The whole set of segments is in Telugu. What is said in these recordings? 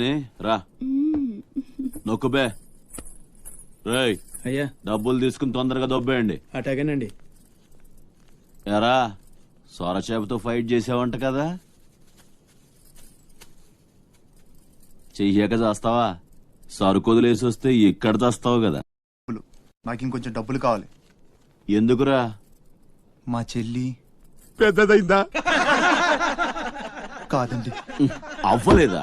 నే, రా. నొక్కుబే రేయ్ అయ్యా. డబ్బులు తీసుకుని తొందరగా దొబ్బేయండి. అటాగేనండి. ఎరా సొరచేపతో ఫైట్ చేసావంట కదా. చెయ్యాక చేస్తావా? సరుకు వదిలేసి వస్తే ఇక్కడ చేస్తావు కదా. డబ్బులు. నాకు ఇంకొంచెం డబ్బులు కావాలి. ఎందుకురా? మా చెల్లి పెద్దదైందా? కాదండి. అవ్వలేదా?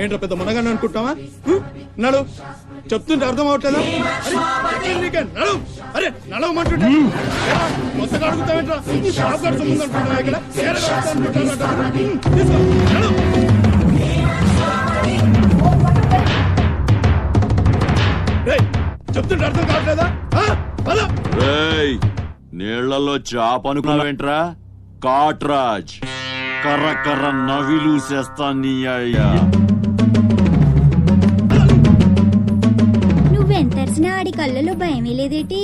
ఏంట్రా పెద్ద మనగాన్ని అనుకుంటావా? నడు. చెప్తుంటే అర్థం అవట్లేదా? నడు. అరే నడవమంటుంటే కొత్తగా అడుగుతావేంట్రా షాప్ అనుకుంటున్నావా ఇక్కడ? చెప్తుంటే అర్థం కావట్లేదా? నీళ్ళలో చాప అనుకున్నావేంట్రా? కాట్రాజ్. కర్ర కర్ర నవిలూసేస్తా నీ అయ్యా నువ్వెంతరిసినా ఆడి కళ్ళలో భయమే లేదేటి?